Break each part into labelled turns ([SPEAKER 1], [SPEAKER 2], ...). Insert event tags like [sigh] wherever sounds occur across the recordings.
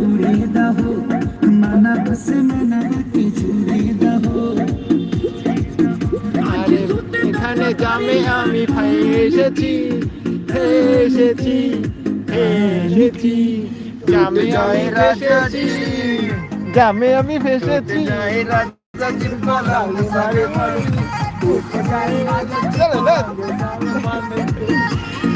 [SPEAKER 1] উড়ে দাহ মানাবা সে মানাবাকে জুড়ে দাহ
[SPEAKER 2] আরে এখানে জামে আমি ফেসেছি ফেসেছি ফেসেছি জামে আমি ফেসেছি জামে ফেসেছি।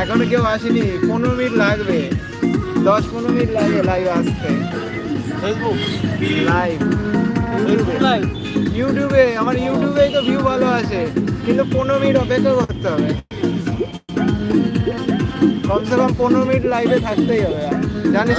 [SPEAKER 2] এখনও কেউ আসেনি পনেরো মিনিট লাগবে। দশ পনেরো মিনিট লাগে লাইভ আসতে। ফেসবুক লাইভ ইউটিউবে আমার ইউটিউবে তো ভিউ ভালো আছে কিন্তু পনেরো মিনিট অপেক্ষা করতে হবে। কমসে কম পনেরো মিনিট লাইভে থাকতেই হবে। জানিস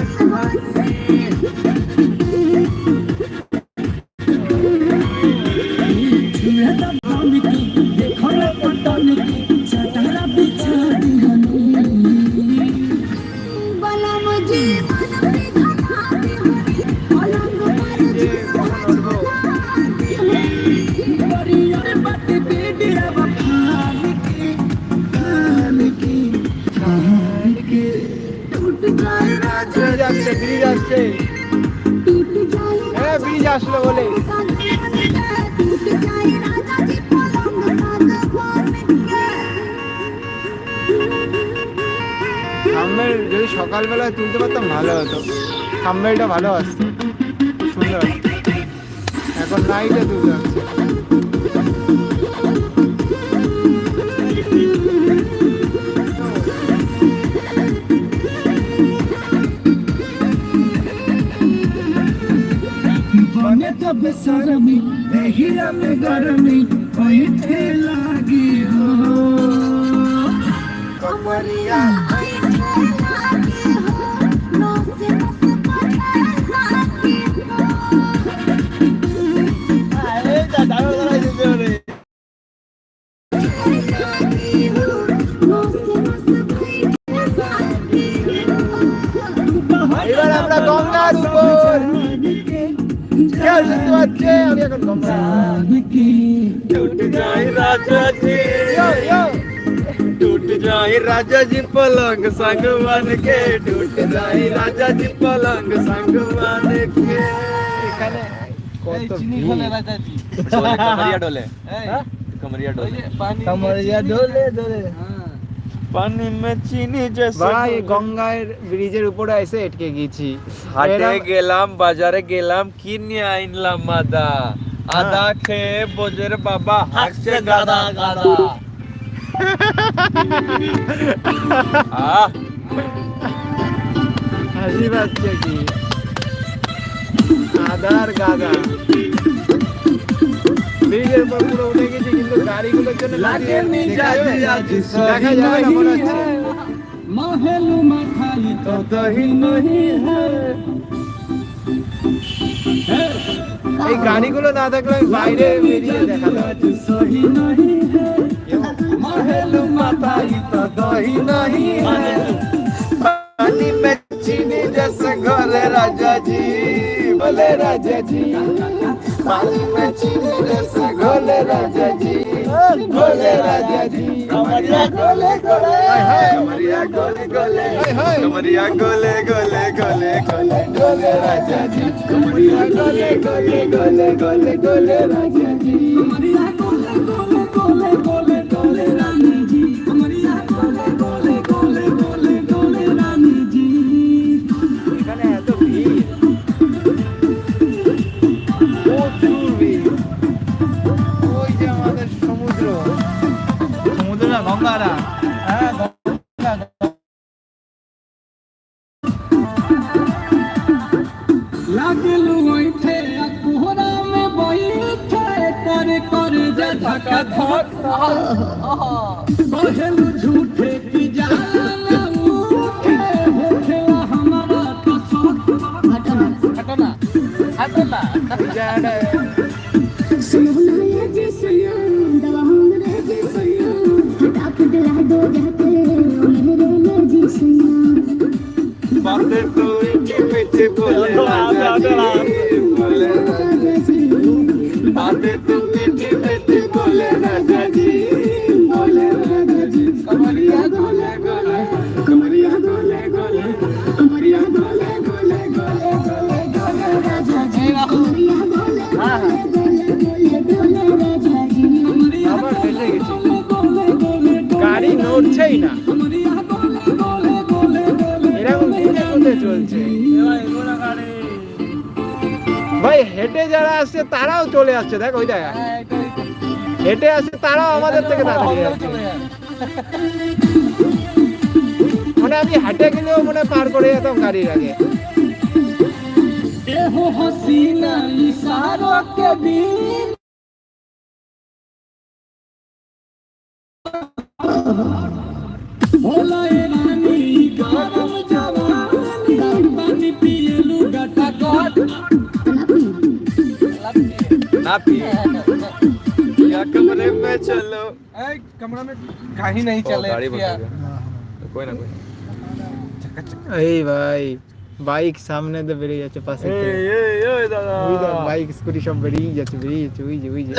[SPEAKER 2] সকালবেলায় তুলতে পারতাম ভালো হতো থাম্বেলটা ভালো আসতো সুন্দর এখন নাইটে তুলতে হচ্ছে
[SPEAKER 1] बने तो बेसरमी देहिया में गरमी बैठे लागी हो
[SPEAKER 3] कमरिया
[SPEAKER 4] टूट जाए राजा जी टूट जाए राजा जी पलंग संग बन के टूट जाए राजा जी पलंग संग बन के कमरिया डोले कमरिया डोले
[SPEAKER 2] कमरिया डोले डोले
[SPEAKER 4] हाँ পানি চিনি জেসে
[SPEAKER 2] ভাই গঙ্গার ব্রিজের উপরে এসে আটকে গেছি।
[SPEAKER 4] হাটে গেলাম বাজারে গেলাম কি নিয়ে আইনলাম মাদা হ্যাঁ। আদা খেয়ে বোঝের বাবা হাসছে গাদা গাদা
[SPEAKER 2] হাসি বাচ্চা কি? আদার গাদা। ব্রিজের উপর পুরো উঠে গেছি কিন্তু গাড়িগুলোর জন্য
[SPEAKER 1] लागे
[SPEAKER 2] দেখা
[SPEAKER 1] मिजाज
[SPEAKER 2] যাবে না।
[SPEAKER 1] आज
[SPEAKER 2] দেখা
[SPEAKER 1] सही
[SPEAKER 2] যাবে না মনে
[SPEAKER 1] नहीं
[SPEAKER 2] হচ্ছে
[SPEAKER 1] है महलू मखाई तो दही नहीं है
[SPEAKER 2] এই গাড়িগুলো না থাকলে আমি বাইরে বেরিয়ে দেখাতাম
[SPEAKER 1] आज सही नहीं है महलू मखाई तो दही नहीं है
[SPEAKER 4] पानी में चीनी जैसे घोले राजा जी बोले राजा जी पानी में चीनी কমরিয়া
[SPEAKER 1] গলে গলে গলে গলে গলে রাজা জি কমরিয়া গলে গলে গলে গলে গলে রাজা জি গলে
[SPEAKER 2] গলে গলে গলে গলে রানী জি কমরিয়া আমাদের সমুদ্র সমুদ্র না গঙ্গারা হ্যাঁ
[SPEAKER 1] धक्का धक्का बहन झूठे की जाला मुखे होखेला हमारा तो
[SPEAKER 2] सोख हटो ना हटो ना हटो ना হেঁটে যারা আসছে তারাও চলে আসছে। দেখ ওই জায়গায় হেঁটে আসছে তারাও আমাদের থেকে তাড়াতাড়ি মানে আমি হাঁটে গেলেও মনে পার করে যেতাম গাড়ির আগে।
[SPEAKER 4] ना पिए [laughs] या कमरे में चलो
[SPEAKER 1] कमरा में कहीं नहीं
[SPEAKER 4] ओ, गाड़ी पकड़ गया। कोई ना कोई
[SPEAKER 2] এই ভাই বাইক সামনে তো বেরিয়ে যাচ্ছে পাশে
[SPEAKER 4] ए ए ए दादा
[SPEAKER 2] বাইক স্কুটি সব বেরিয়ে যাচ্ছে বেরিয়ে যাচ্ছে ওই যে ওই যে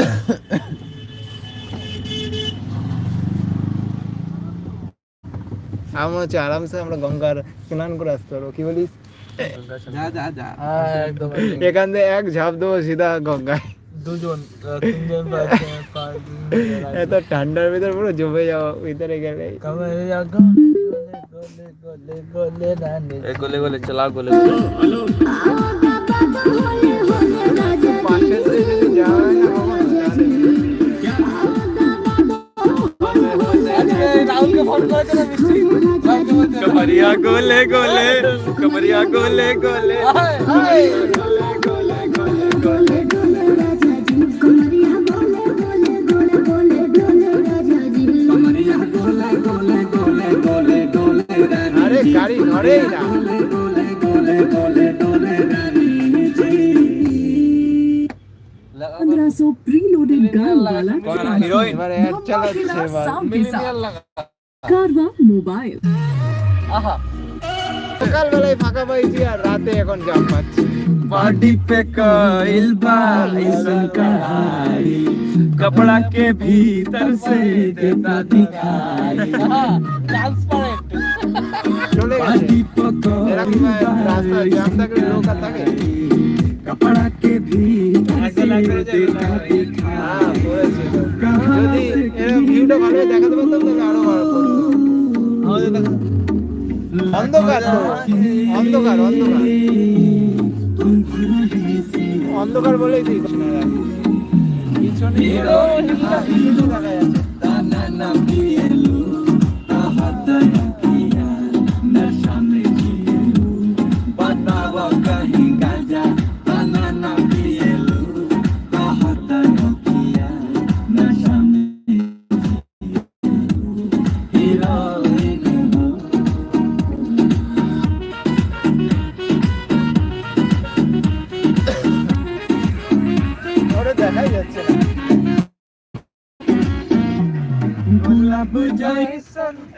[SPEAKER 2] আমার হচ্ছে আরামসে আমরা গঙ্গার স্নান করে আসতে পারবো কি বলিস
[SPEAKER 1] जा जा जा
[SPEAKER 4] एकदम
[SPEAKER 2] এখান থেকে এক ঝাঁপ দেবো সিধা গঙ্গায়
[SPEAKER 1] দুজন তিনজন বা পাঁচজন
[SPEAKER 2] এত ঠান্ডার ভিতর পুরো জমে যাবো ভিতরে গেলে
[SPEAKER 1] কমরে গোলে গোলে গোলে গোলে রানী
[SPEAKER 4] ए गोले गोले चला गोले
[SPEAKER 2] পাশে দিয়ে যদি যাওয়া হয় না কখনো, তাহলে
[SPEAKER 1] রাহুলকে ফোন করেছে না মিষ্টি রাহুলকে বলছে
[SPEAKER 4] कमरिया गोले गोले कमरिया गोले गोले
[SPEAKER 2] আরে গাড়ি ধরেই না
[SPEAKER 5] पंद्रह सौ प्रीलोडेड गान वाला
[SPEAKER 4] कौन हीरोइन
[SPEAKER 2] এবার এক চালাচ্ছে এবার
[SPEAKER 5] साउंड के साथ कारवा मोबाइल
[SPEAKER 1] আহা
[SPEAKER 2] সকালবেলায় ফাঁকা পাইছি আর রাতে এখন জাম পাচ্ছি
[SPEAKER 4] बॉडी पे कोइल बाइसन कढ़ाई कपड़ा के भीतर से देता दिखाई
[SPEAKER 1] ট্রান্সপারেন্ট
[SPEAKER 2] চলে গেছে এরকম রাস্তা জাম থাকলে লোক আর থাকে
[SPEAKER 4] कपड़ा के भीतर से देता
[SPEAKER 2] হ্যাঁ
[SPEAKER 4] दिखाई
[SPEAKER 2] পড়েছে তো। যদি এরকম ভিউটা ভালো দেখাতে পারতাম তাহলে আরো ভালো করতো অন্ধকার তো অন্ধকার অন্ধকার অন্ধকার বলেই দিচ্ছি না পিছনে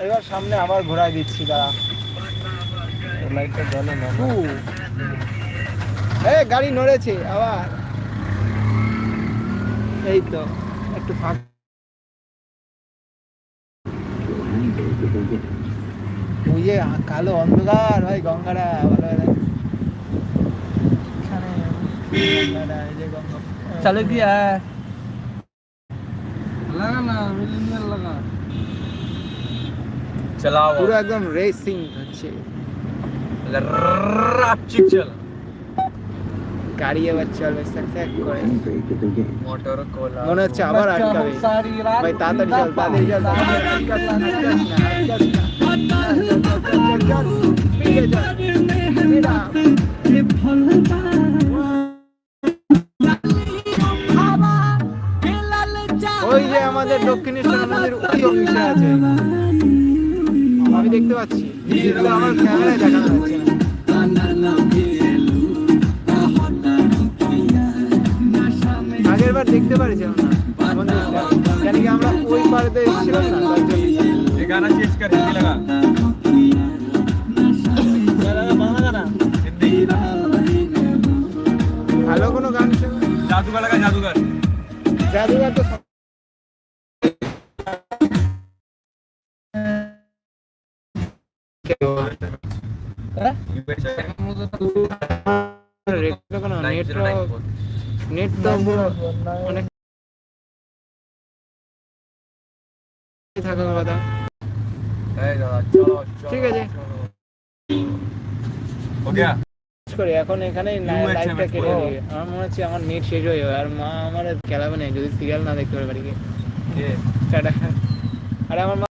[SPEAKER 2] এবার সামনে আবার ঘোরাই দিচ্ছি দাঁড়া।
[SPEAKER 1] লাইটটা জ্বলে না।
[SPEAKER 2] এই গাড়ি নড়েছে আবার। এই তো একটু ফাঁক। ওই যে কালো অন্ধকার ভাই গঙ্গারা ভালো
[SPEAKER 1] চালু কি হ্যাঁ। লাগা না মিলিনিয়াল লাগা।
[SPEAKER 4] চালাও।
[SPEAKER 2] পুরো একদম রেসিং হচ্ছে।
[SPEAKER 4] রাপচিক
[SPEAKER 2] গাড়ি এবার চলবে
[SPEAKER 4] মোটর কোলা
[SPEAKER 2] মনে হচ্ছে আবার আটকাবে। ভাই তাড়াতাড়ি চল তাড়াতাড়ি চল ওই যে আমাদের দক্ষিণেশ্বর আছে। আমি দেখতে পাচ্ছি। আমার ক্যামেরায় দেখা যাচ্ছে দেখতে পারিছিলাম না। কেন কি আমরা ওই পাড়াতে এসেছিলাম না?
[SPEAKER 4] ये गाना चेंज कर हिंदी लगा हिंदी
[SPEAKER 1] ভালো কোনো
[SPEAKER 2] গান জাদুগার লাগা জাদুগার। জাদুগার তো নেট তো অনেক থাকার কথা ঠিক আছে
[SPEAKER 1] ওকে
[SPEAKER 2] এখন এখানে
[SPEAKER 1] You were
[SPEAKER 2] লাইভটা কেটে. আমার মনে হচ্ছে আমার নেট শেষ হয়ে যাবে। আর মা আমার খেলাবে না যদি সিরিয়াল না দেখতে পারে বাড়ি গিয়ে টাটা। আরে আমার মা